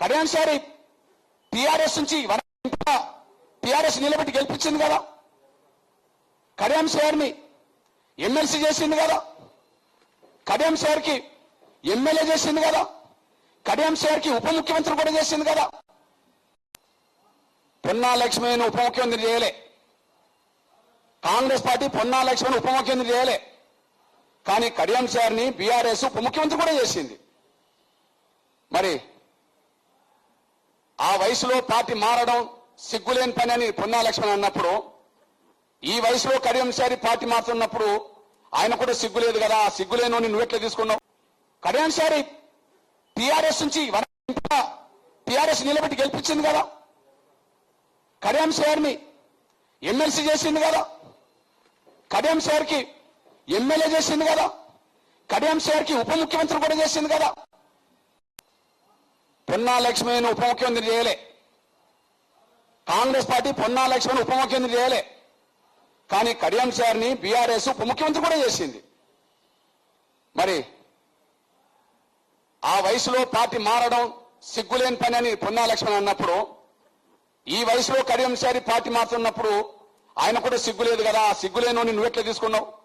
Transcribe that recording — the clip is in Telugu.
కళ్యాణ్సారి టిఆర్ఎస్ నుంచి టిఆర్ఎస్ నిలబెట్టి గెలిపించింది కదా. కళ్యాణ్ సార్ని ఎమ్మెల్సీ చేసింది కదా. కళ్యాణ్ సార్కి ఎమ్మెల్యే చేసింది కదా. కళ్యాణ్ సార్కి ఉప ముఖ్యమంత్రి కూడా చేసింది కదా. పొన్నా లక్ష్మిని ఉప ముఖ్యమంత్రి చేయలే. కాంగ్రెస్ పార్టీ పొన్నా లక్ష్మిని ఉప ముఖ్యమంత్రి చేయలే. కానీ కళ్యాణ్ సార్ని బీఆర్ఎస్ ఉప ముఖ్యమంత్రి కూడా చేసింది. మరి ఆ వయసులో పార్టీ మారడం సిగ్గులేని పని అని పొన్నాలక్ష్మణ్ అన్నప్పుడు ఈ వయసులో కడియం సారి పార్టీ మారుతున్నప్పుడు ఆయన కూడా సిగ్గు లేదు కదా ఆ సిగ్గులేని నువ్వెట్లా తీసుకున్నావు? కడియంశారి టిఆర్ఎస్ నుంచి టిఆర్ఎస్ నిలబెట్టి గెలిపించింది కదా. కడియంశారిని ఎమ్మెల్సీ చేసింది కదా. కడియం సార్కి ఎమ్మెల్యే చేసింది కదా. కడియం సార్కి ఉప ముఖ్యమంత్రి కూడా చేసింది కదా. పొన్నా లక్ష్మిని ఉప ముఖ్యమంత్రి చేయలే. కాంగ్రెస్ పార్టీ పొన్నా లక్ష్మిని ఉప ముఖ్యమంత్రి చేయలే. కానీ కడియం సార్ని బీఆర్ఎస్ ఉప ముఖ్యమంత్రి కూడా చేసింది. మరి ఆ వయసులో పార్టీ మారడం సిగ్గులేని పని అని పొన్నా లక్ష్మణ్ అన్నప్పుడు ఈ వయసులో కడియం సారి పార్టీ మారుతున్నప్పుడు ఆయన కూడా సిగ్గు లేదు కదా ఆ సిగ్గులేని నువ్వెట్లా తీసుకున్నావు?